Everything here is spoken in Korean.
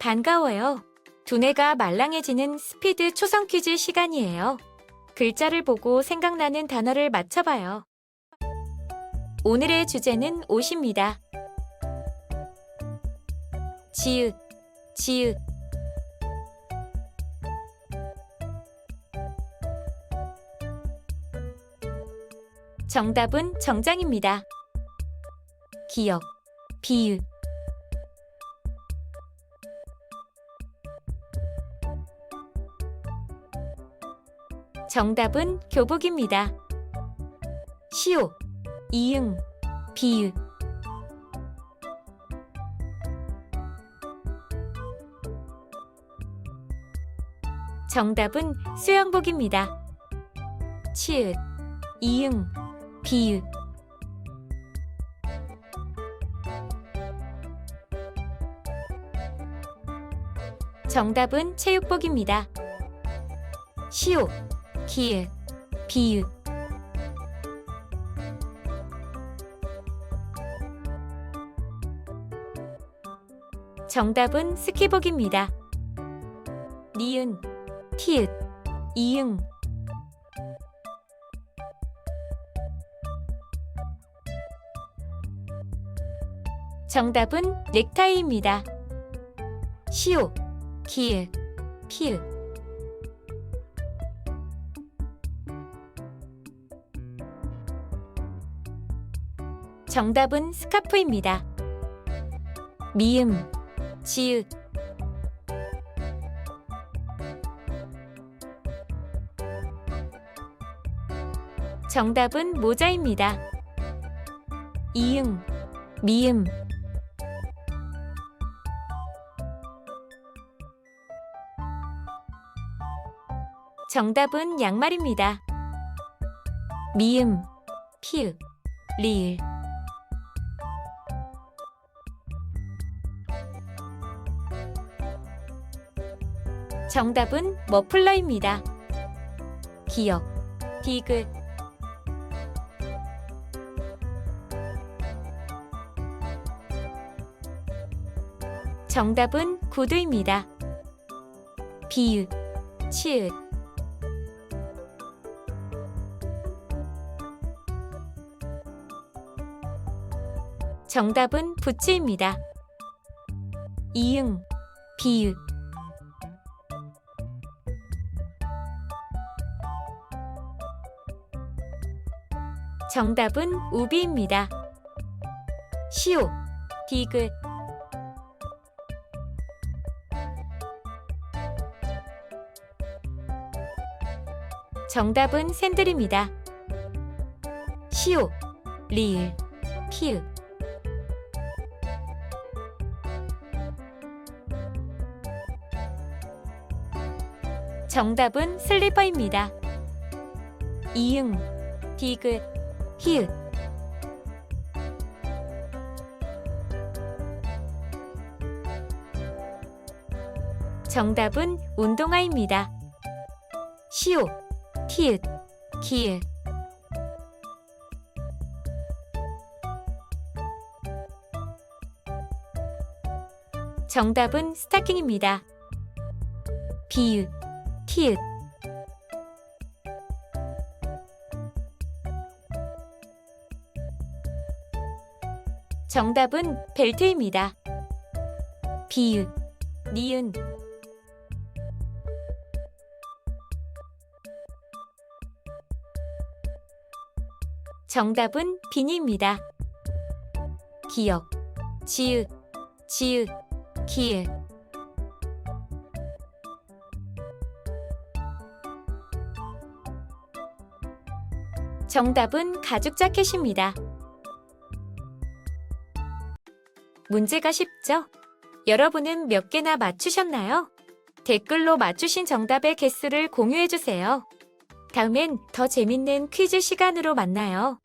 반가워요. 두뇌가 말랑해지는 스피드 초성 퀴즈 시간이에요. 글자를 보고 생각나는 단어를 맞춰봐요. 오늘의 주제는 옷입니다. 지읒, 지읒. 정답은 정장입니다. 기역, 비읒. 정답은 교복입니다. 시옷, 이응, 비읒. 정답은 수영복입니다. 치읓, 이응, 비읒. 정답은 체육복입니다. 시옷, 기읒, 비읒. 정답은 스키복입니다. 니은, 티읕, 이응. 정답은 넥타이입니다. 시옷, 기읒, 피읒. 정답은 스카프입니다. 미음, 지읒. 정답은 모자입니다. 이응, 미음. 정답은 양말입니다. 미음, 피읒, 리을. 정답은 머플러입니다. 기역, 디귿. 정답은 구두입니다. 비읒, 치읒. 정답은 부츠입니다. 이응, 비읒. 정답은 우비입니다. 시옷, 디귿. 정답은 샌들입니다. 시옷, 리을, 피읒. 정답은 슬리퍼입니다. 이응, 디귿, 히읗. 정답은 운동화입니다. 시옷, 티읕, 기읒. 정답은 스타킹입니다. 비읒, 티읕. 정답은 벨트입니다. 비읒, 니은. 정답은 비니입니다. 기역, 지읒, 지읒, 기읒. 정답은 가죽 자켓입니다. 문제가 쉽죠? 여러분은 몇 개나 맞추셨나요? 댓글로 맞추신 정답의 개수를 공유해주세요. 다음엔 더 재밌는 퀴즈 시간으로 만나요.